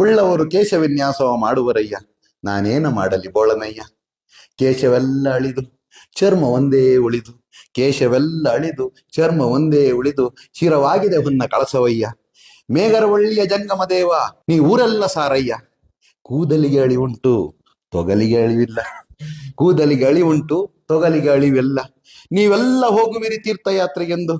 ಉಳ್ಳವರು ಕೇಶವಿನ್ಯಾಸವ ಮಾಡುವರಯ್ಯ. ನಾನೇನು ಮಾಡಲಿ ಬೋಳನಯ್ಯ. ಕೇಶವೆಲ್ಲ ಅಳಿದು, ಚರ್ಮ ಒಂದೇ ಉಳಿದು, ಕೇಶವೆಲ್ಲ ಅಳಿದು, ಚರ್ಮ ಒಂದೇ ಉಳಿದು, ಶಿರವಾಗಿದೆ ಹುನ್ನ ಕಳಸವಯ್ಯ. ಮೇಘರವಳ್ಳಿಯ ಜಂಗಮ ದೇವ ನೀ ಊರೆಲ್ಲ ಸಾರಯ್ಯ. ಕೂದಲಿಗೆ ಉಂಟು, ತೊಗಲಿಗೆ ಅಳಿವಿಲ್ಲ. ಕೂದಲಿಗೆ ಅಳಿ ಉಂಟು, ತೊಗಲಿಗೆ ಅಳಿವಿಲ್ಲ. ನೀವೆಲ್ಲ ಹೋಗುವಿರಿ ತೀರ್ಥಯಾತ್ರೆಗೆಂದು.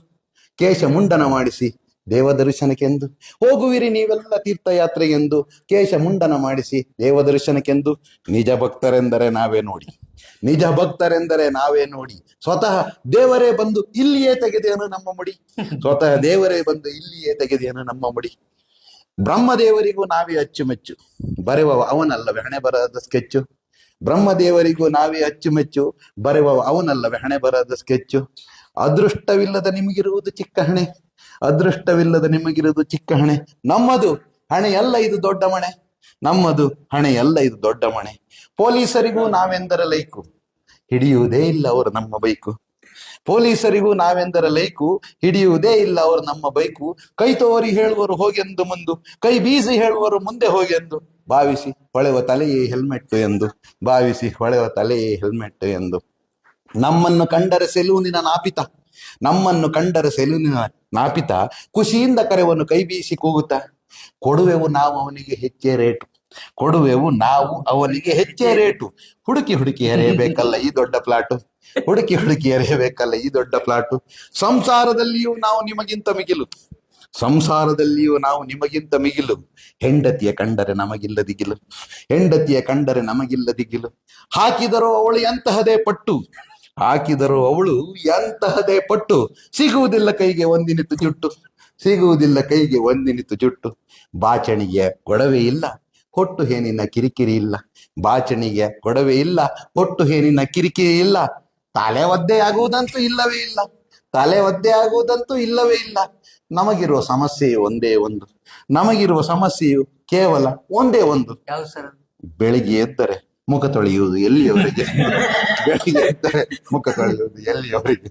ಕೇಶ ಮುಂಡನ ಮಾಡಿಸಿ ದೇವ ದರ್ಶನಕ್ಕೆಂದು ಹೋಗುವಿರಿ ನೀವೆಲ್ಲ ತೀರ್ಥಯಾತ್ರೆಗೆಂದು. ಕೇಶ ಮುಂಡನ ಮಾಡಿಸಿ ದೇವ ದರ್ಶನಕ್ಕೆಂದು ನಿಜ ಭಕ್ತರೆಂದರೆ ನಾವೇ ನೋಡಿ. ನಿಜ ಭಕ್ತರೆಂದರೆ ನಾವೇ ನೋಡಿ. ಸ್ವತಃ ದೇವರೇ ಬಂದು ಇಲ್ಲಿಯೇ ತೆಗೆದೇನು ನಮ್ಮ ಮುಡಿ. ಸ್ವತಃ ದೇವರೇ ಬಂದು ಇಲ್ಲಿಯೇ ತೆಗೆದೇನು ನಮ್ಮ ಮುಡಿ. ಬ್ರಹ್ಮದೇವರಿಗೂ ನಾವೇ ಅಚ್ಚುಮೆಚ್ಚು. ಬರೆವ ಅವನಲ್ಲವೇ ಹಣೆ ಬರದ ಸ್ಕೆಚ್ಚು. ಬ್ರಹ್ಮದೇವರಿಗೂ ನಾವೇ ಅಚ್ಚುಮೆಚ್ಚು. ಬರೆವ ಅವನಲ್ಲವೇ ಹಣೆ ಬರದ ಸ್ಕೆಚ್ಚು. ಅದೃಷ್ಟವಿಲ್ಲದ ನಿಮಗಿರುವುದು ಚಿಕ್ಕ ಹಣೆ. ಅದೃಷ್ಟವಿಲ್ಲದ ನಿಮಗಿರುವುದು ಚಿಕ್ಕ ಹಣೆ. ನಮ್ಮದು ಹಣೆ ಎಲ್ಲ ಇದು ದೊಡ್ಡ ಮಣೆ. ನಮ್ಮದು ಹಣೆ ಎಲ್ಲ ಇದು ದೊಡ್ಡ ಮಣೆ. ಪೊಲೀಸರಿಗೂ ನಾವೆಂದರ ಲೈಕು? ಹಿಡಿಯುವುದೇ ಇಲ್ಲ ಅವರು ನಮ್ಮ ಬೈಕು. ಪೊಲೀಸರಿಗೂ ನಾವೆಂದರ ಲೈಕು? ಹಿಡಿಯುವುದೇ ಇಲ್ಲ ಅವರು ನಮ್ಮ ಬೈಕು. ಕೈ ತೋರಿ ಹೇಳುವರು ಹೋಗೆಂದು ಮುಂದು. ಕೈ ಬೀಸಿ ಹೇಳುವರು ಮುಂದೆ ಹೋಗೆಂದು. ಭಾವಿಸಿ ಹೊಳೆವ ತಲೆಯೇ ಹೆಲ್ಮೆಟ್ ಎಂದು. ಭಾವಿಸಿ ಹೊಳೆವ ತಲೆಯೇ ಹೆಲ್ಮೆಟ್ ಎಂದು. ನಮ್ಮನ್ನು ಕಂಡರೆ ಸೆಲೂನಿನ ನಾಪಿತ. ನಮ್ಮನ್ನು ಕಂಡರೆ ಸೆಲೂನಿನ ನಾಪಿತ ಖುಷಿಯಿಂದ ಕರೆವನ್ನು ಕೈ ಬೀಸಿ ಕೂಗುತ್ತಾ, ಕೊಡುವೆವು ನಾವು ಅವನಿಗೆ ಹೆಚ್ಚೇ ರೇಟು, ಕೊಡುವೆವು ನಾವು ಅವನಿಗೆ ಹೆಚ್ಚೇ ರೇಟು. ಹುಡುಕಿ ಹುಡುಕಿ ಎರೆಯಬೇಕಲ್ಲ ಈ ದೊಡ್ಡ ಪ್ಲಾಟು, ಹುಡುಕಿ ಹುಡುಕಿ ಎರೆಯಬೇಕಲ್ಲ ಈ ದೊಡ್ಡ ಪ್ಲಾಟು. ಸಂಸಾರದಲ್ಲಿಯೂ ನಾವು ನಿಮಗಿಂತ ಮಿಗಿಲು, ಸಂಸಾರದಲ್ಲಿಯೂ ನಾವು ನಿಮಗಿಂತ ಮಿಗಿಲು. ಹೆಂಡತಿಯ ಕಂಡರೆ ನಮಗಿಲ್ಲ ದಿಗಿಲು ಹೆಂಡತಿಯ ಕಂಡರೆ ನಮಗಿಲ್ಲ ದಿಗಿಲು ಹಾಕಿದರೂ ಅವಳು ಎಂತಹದೇ ಪಟ್ಟು ಹಾಕಿದರೂ ಅವಳು ಎಂತಹದೇ ಪಟ್ಟು ಸಿಗುವುದಿಲ್ಲ ಕೈಗೆ ಒಂದಿನಿತು ಜುಟ್ಟು. ಸಿಗುವುದಿಲ್ಲ ಕೈಗೆ ಒಂದಿನಿತು ಜುಟ್ಟು. ಬಾಚಣಿಗೆ ಕೊಡವೆ ಇಲ್ಲ ಹೊಟ್ಟು ಹೇನಿನ ಕಿರಿಕಿರಿ ಇಲ್ಲ. ಬಾಚಣಿಗೆ ಕೊಡವೆ ಇಲ್ಲ ಹೊಟ್ಟು ಹೇನಿನ ಕಿರಿಕಿರಿ ಇಲ್ಲ. ತಲೆ ಒದ್ದೆ ಆಗುವುದಂತೂ ಇಲ್ಲವೇ ಇಲ್ಲ. ತಲೆ ಒದ್ದೆ ಆಗುವುದಂತೂ ಇಲ್ಲವೇ ಇಲ್ಲ. ನಮಗಿರುವ ಸಮಸ್ಯೆಯು ಒಂದೇ ಒಂದು. ನಮಗಿರುವ ಸಮಸ್ಯೆಯು ಕೇವಲ ಒಂದೇ ಒಂದು. ಬೆಳಿಗ್ಗೆ ಎದ್ದರೆ ಮುಖ ತೊಳೆಯುವುದು ಎಲ್ಲಿಯವರೆಗೆ? ಬೆಳಿಗ್ಗೆ ಎದ್ದರೆ ಮುಖ ತೊಳೆಯುವುದು ಎಲ್ಲಿಯವರೆಗೆ?